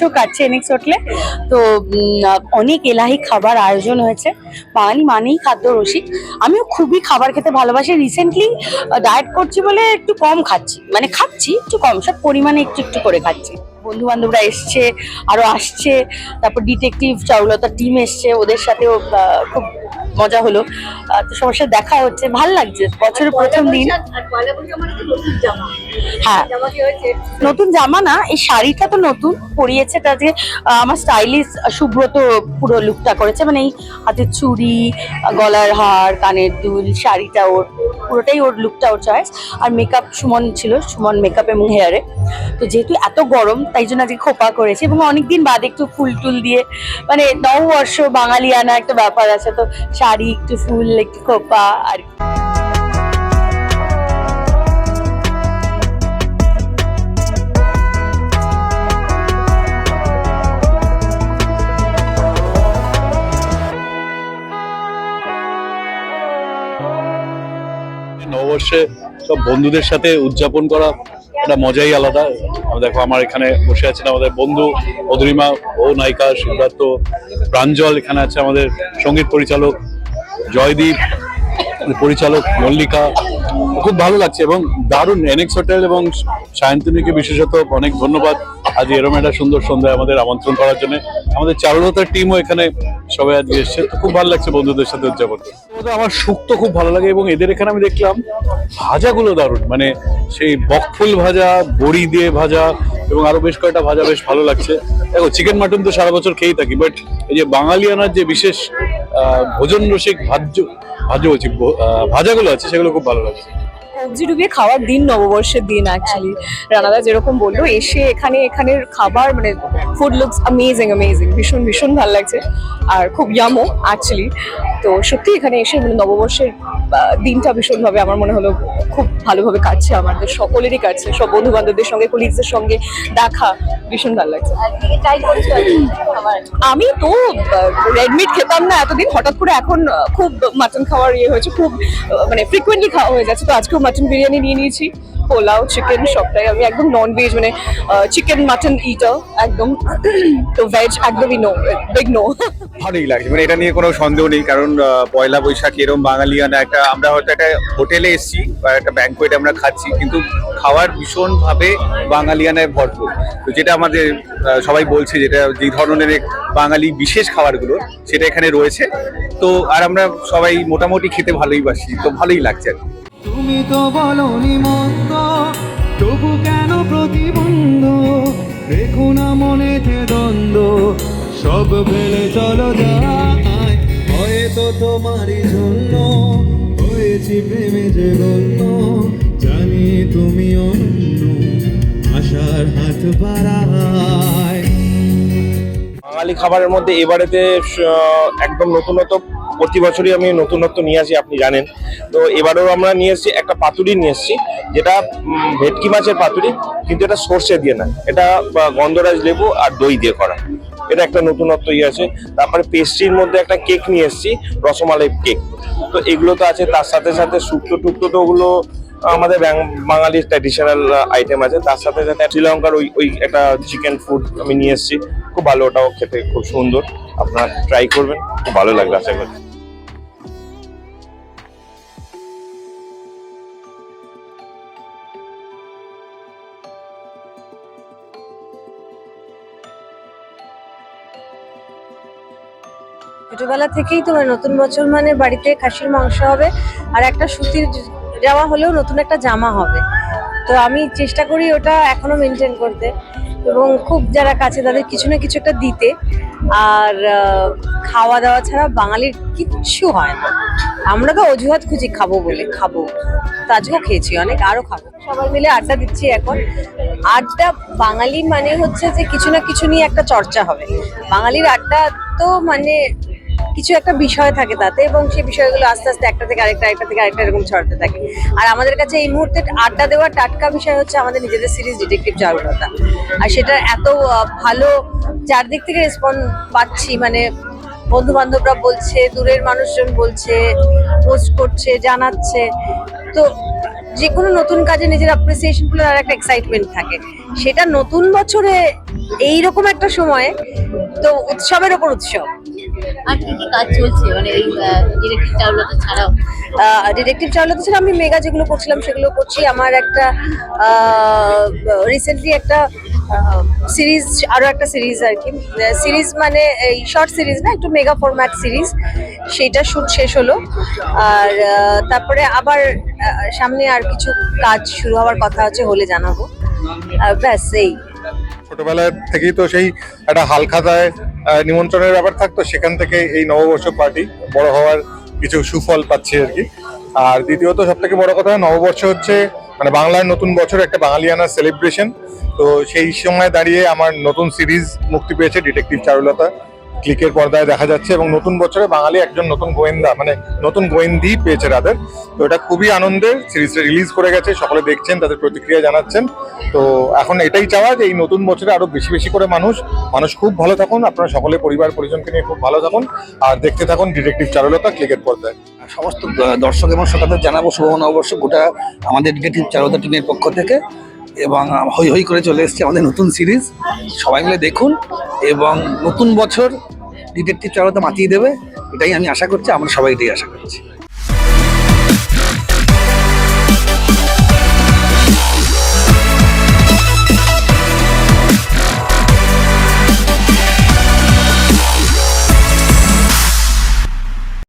বসেও কাটছে এনএক্স হোটেলে তো অনেক এলাহি খাবার আয়োজন হয়েছে। বাঙালি মানেই খাদ্য রসিক। আমিও খুবই খাবার খেতে ভালোবাসি। রিসেন্টলি ডায়েট করছি বলে একটু কম খাচ্ছি। মানে খাচ্ছি, একটু কম। সব পরিমাণে একটু একটু করে খাচ্ছি। বন্ধু বান্ধবরা এসছে আরও আসছে। তারপর ডিটেকটিভ চাউলতার টিম এসছে। ওদের সাথেও খুব মজা হলো। তো সবার সাথে দেখা হচ্ছে ভালো লাগছে। বছরের প্রথম দিন। হ্যাঁ। নতুন জামা না এই শাড়িটা তো নতুন পরিয়েছে তাতে আহ, আমার স্টাইলিশ সুব্রত পুরো লুকটা করেছে। মানে এই হাতের চুড়ি গলার হার কানের দুল শাড়িটা ওর পুরোটাই ওর লুকটা ওর চয়েস আর মেকআপ সুমন ছিল সুমন মেকআপ এবং হেয়ারে তো যেহেতু এত গরম তাই জন্য আজকে খোপা করেছে এবং অনেকদিন বাদে একটু ফুল টুল দিয়ে মানে নববর্ষ বাঙালিয়ানা একটা ব্যাপার আছে। তো শাড়ি, একটু ফুল, একটু খোপা, আর নববর্ষে সব বন্ধুদের সাথে উদযাপন করা একটা মজাই আলাদা। দেখো, আমার এখানে বসে আছেন আমাদের বন্ধু অধরিমা ও নায়িকা সিদ্ধার্থ প্রাঞ্জল এখানে আছে আমাদের সংগীত পরিচালক। জয়দীপ পরিচালক মল্লিকা, খুব ভালো লাগছে এবং দারুণ এনএক্স হোটেল এবং সায়ন্তনীকে বিশেষত অনেক ধন্যবাদ। আজ এরম একটা সুন্দর সন্ধ্যায় আমাদের আমন্ত্রণ করার জন্য আমাদের চারুলতার টিমও এখানে সবাই আজকে এসছে। তো খুব ভালো লাগছে বন্ধুদের সাথে উদযাপন আমার শুক্তো খুব ভালো লাগে এবং এদের এখানে আমি দেখলাম ভাজাগুলো দারুণ। মানে সেই বকফুল ভাজা, বড়ি দিয়ে ভাজা এবং আরও বেশ কয়েকটা ভাজা বেশ ভালো লাগছে। দেখো চিকেন মাটন তো সারা বছর খেয়েই থাকি বাট এই যে বাঙালিয়ানার যে বিশেষ ভোজন রসিক ভাজ্য ভাজ্য বলছি ভাজাগুলো আছে সেগুলো খুব ভালো লাগছে। সবজি ডুবিয়ে খাওয়ার দিন নববর্ষের দিন অ্যাকচুয়ালি রানাদা যেরকম বলল এসে এখানে এখানের খাবার মানে ফুড লুকস অ্যামেজিং অ্যামেজিং ভীষণ ভীষণ ভালো লাগছে। আর খুব ইয়ামো অ্যাকচুয়ালি তো সত্যি এখানে এসে মানে নববর্ষের দিনটা ভীষণভাবে আমার মনে হলো খুব ভালোভাবে কাটছে আমাদের সকলেরই কাটছে সব বন্ধু বান্ধবদের সঙ্গে কলিগসদের সঙ্গে দেখা ভীষণ ভালো লাগছে। আমি তো রেড মিট খেতাম না এতদিন হঠাৎ করে এখন খুব মাটন খাওয়ার ইয়ে হয়েছে খুব মানে ফ্রিকুয়েন্টলি খাওয়া হয়ে যাচ্ছে তো আজকেও মাটন বিরিয়ানি নিয়ে নিয়েছি, পোলাও চিকেন সবটাই। আমি একদম নন ভেজ মানে চিকেন মাটন ইটার একদম, তো ভেজ একদমই নো বিগ নো ভালোই লাগছে মানে এটা নিয়ে কোনো সন্দেহ নেই, কারণ পয়লা বৈশাখ এরম বাঙালিয়ানা একটা, আমরা হয়তো একটা হোটেলে এসেছি, বা একটা ব্যাংকোয়েটে আমরা খাচ্ছি, কিন্তু খাওয়ার ভীষণভাবে বাঙালিয়ানায় ভরপুর। তো যেটা আমাদের সবাই বলছে যেটা, যে ধরনের বাঙালি বিশেষ খাবারগুলো, সেটা এখানে রয়েছে। তো, আর আমরা সবাই মোটামুটি খেতে ভালোই বাসি, তো ভালোই লাগছে আর কি। তুমি তো বলনি মন্দ তবু কেন প্রতিবন্ধ? রেখো না মনে মনেতে দ্বন্দ্ব, সব ফেলে চলো যায় হয়তো তোমারই জন্য, হয়েছি প্রেমে যে গণ্য, জানি তুমি অন্য, আশার হাত বাড়ায়। বাঙালি খাবারের মধ্যে এবারেতে একদম নতুনত্ব, প্রতি বছরই আমি নতুনত্ব নিয়ে আসি, আপনি জানেন। তো এবারেও আমরা নিয়ে এসেছি, একটা পাতুরি নিয়ে এসেছি, যেটা ভেটকি মাছের পাতুরি, কিন্তু এটা সর্ষে দিয়ে না। এটা গন্ধরাজ লেবু আর দই দিয়ে করা। এটা একটা নতুনত্ব ইয়ে আছে। তারপরে পেস্ট্রির মধ্যে একটা কেক নিয়ে এসেছি, রসমালাই কেক। তো এগুলো তো আছে, তার সাথে সাথে শুক্তো টুক্তো তো ওগুলো আমাদের বাঙালির ট্র্যাডিশনাল আইটেম আছে। তার সাথে সাথে শ্রীলঙ্কার ওই ওই একটা চিকেন ফুড আমি নিয়ে এসেছি। খুব ভালো, ওটাও খেতে খুব সুন্দর। আপনারা ট্রাই করবেন, খুব ভালো লাগবে আশা করি। ছোটবেলা থেকেই তোমার নতুন বছর মানে বাড়িতে খাসির মাংস হবে আর একটা সুতির জামা হলেও নতুন একটা জামা হবে। তো আমি চেষ্টা করি ওটা এখনও মেনটেন করতে এবং খুব যারা কাছে তাদের কিছু না কিছু একটা দিতে। আর খাওয়া দাওয়া ছাড়া বাঙালির কিচ্ছু হয় না। আমরা তো অজুহাত খুঁজি খাব বলে খাব। তো আজকেও খেয়েছি অনেক আরও খাব। সবাই মিলে আড্ডা দিচ্ছি এখন। আড্ডা বাঙালি মানে হচ্ছে যে কিছু না কিছু নিয়ে একটা চর্চা হবে। বাঙালির আড্ডা তো মানে কিছু একটা বিষয় থাকে তাতে এবং সেই বিষয়গুলো আস্তে আস্তে একটা থেকে আরেকটা একটা থেকে আরেকটা এরকম ছড়াতে থাকে। আর আমাদের কাছে এই মুহূর্তে আড্ডা দেওয়ার টাটকা বিষয় হচ্ছে আমাদের নিজেদের সিরিজ ডিটেকটিভ চারুলতা আর সেটা এত ভালো চারদিক থেকে রেসপন্স পাচ্ছি মানে বন্ধু বান্ধবরা বলছে, দূরের মানুষজন বলছে পোস্ট করছে, জানাচ্ছে। তো যে কোনো নতুন কাজে নিজের অ্যাপ্রিসিয়েশনগুলো আর একটা এক্সাইটমেন্ট থাকে। সেটা নতুন বছরে এইরকম একটা সময়ে, তো উৎসবের ওপর উৎসব। আর কি কি কাজ চলছে? মানে এই ডিরেক্টিভ চারুলতা ছাড়াও। ডিটেকটিভ চাওলাতে ছিল আমি মেগা যেগুলো করছিলাম সেগুলো করছি। আমার একটা রিসেন্টলি একটা সিরিজ আরও একটা সিরিজ আর কি। সিরিজ মানে এই শর্ট সিরিজ না একটু মেগা ফরম্যাট সিরিজ সেইটা শুট শেষ হলো। আর তারপরে আবার সামনে আর কিছু কাজ শুরু হওয়ার কথা আছে হলে জানাব। ব্যাস এই। ছোটবেলায় থেকেই তো সেই একটা হালখাতায় নিমন্ত্রণের ব্যাপার থাকতো, সেখান থেকে এই নববর্ষ পার্টি বড় হওয়ার কিছু সুফল পাচ্ছে আর কি। আর দ্বিতীয়ত সব থেকে বড় কথা, নববর্ষ হচ্ছে মানে বাংলার নতুন বছর একটা বাঙালিয়ানা সেলিব্রেশন তো সেই সময় দাঁড়িয়ে আমার নতুন সিরিজ মুক্তি পেয়েছে ডিটেকটিভ চারুলতা ক্লিকের পর্দায় দেখা যাচ্ছে এবং নতুন বছরে বাঙালি একজন নতুন গোয়েন্দা মানে নতুন গোয়েন্দি পেয়েছে রাদের তো এটা খুবই আনন্দের, সিরিজটা রিলিজ করে গেছে, সকলে দেখছেন, তাদের প্রতিক্রিয়া জানাচ্ছেন। তো এখন এটাই চাওয়া যে এই নতুন বছরে আরও বেশি বেশি করে মানুষ মানুষ খুব ভালো থাকুন, আপনারা সকলে পরিবার, পরিজনকে নিয়ে খুব ভালো থাকুন, আর দেখতে থাকুন ডিটেকটিভ চারুলতা ক্লিকের পর্দায়। সমস্ত দর্শক এবং শ্রোতাদের জানাব শুভ নববর্ষ গোটা আমাদের ডিটেকটিভ চারুতা টিমের পক্ষ থেকে। এবং হই হই করে চলে এসছে আমাদের নতুন সিরিজ। সবাই মিলে দেখুন এবং নতুন বছর ডিটেকটিভ চালাতে মাতিয়ে দেবে, এটাই আমি আশা করছি, আমরা সবাই এটাই আশা করছি।